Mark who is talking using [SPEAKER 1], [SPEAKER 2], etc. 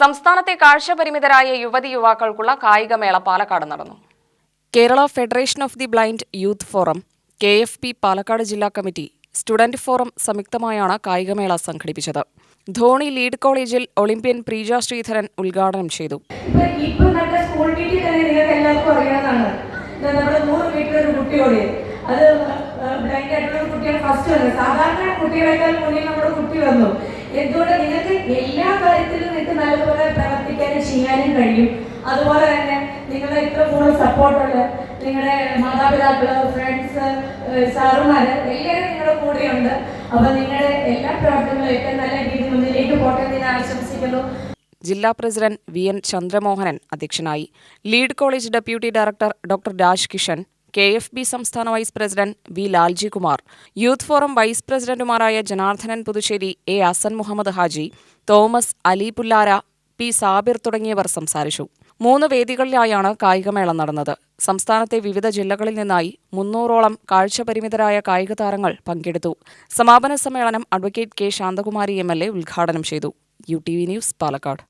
[SPEAKER 1] സംസ്ഥാനത്തെ കാഴ്ചപരിമിതരായ യുവതി യുവാക്കൾക്കുള്ള കായികമേള പാലക്കാട് നടന്നു. Kerala federation of the blind youth forum K F P Palakkad ജില്ലാ കമ്മിറ്റി സ്റ്റുഡന്റ് ഫോറം സംയുക്തമായാണ് കായികമേള സംഘടിപ്പിച്ചത്. ധോണി ലീഡ് കോളേജിൽ ഒളിമ്പ്യൻ പ്രീജ ശ്രീധരൻ ഉദ്ഘാടനം ചെയ്തു.
[SPEAKER 2] അത് ബ്ലൈൻഡ് ആയിട്ടുള്ള ഫസ്റ്റ് സാധാരണ കുട്ടികളെക്കാൾ മുന്നിൽ നമ്മുടെ കുട്ടി വന്നു. എന്തുകൊണ്ട് നിങ്ങൾക്ക് എല്ലാ കാര്യത്തിലും ചെയ്യാനും കഴിയും. അതുപോലെ തന്നെ നിങ്ങളുടെ ഇത്ര കൂടുതൽ സപ്പോർട്ടുള്ള നിങ്ങളുടെ മാതാപിതാക്കൾ ഫ്രണ്ട്സ് സാറുമാര് എല്ലാവരും നിങ്ങളുടെ കൂടെയുണ്ട്. അപ്പൊ നിങ്ങളുടെ എല്ലാ പ്രവർത്തനങ്ങളും ഏറ്റവും നല്ല രീതിയിൽ മുന്നിലേക്ക് പോട്ടെ ഞാൻ ആശംസിക്കുന്നു.
[SPEAKER 1] ജില്ലാ പ്രസിഡന്റ് വി എൻ ചന്ദ്രമോഹനൻ അധ്യക്ഷനായി. Lead college deputy director doctor Raj Kishan K F B സംസ്ഥാന vice president V Lalji Kumar youth forum vice പ്രസിഡന്റുമാരായ ജനാർദ്ദനൻ പുതുശ്ശേരി എ അസൻ മുഹമ്മദ് ഹാജി തോമസ് അലി പുല്ലാര പി സാബിർ തുടങ്ങിയവർ സംസാരിച്ചു. മൂന്ന് വേദികളിലായാണ് കായികമേള നടന്നത്. സംസ്ഥാനത്തെ വിവിധ ജില്ലകളിൽ നിന്നായി മുന്നൂറോളം കാഴ്ചപരിമിതരായ കായിക താരങ്ങൾ പങ്കെടുത്തു. സമാപന സമ്മേളനം advocate K Santhakumari M L A ഉദ്ഘാടനം ചെയ്തു. U T V news Palakkad.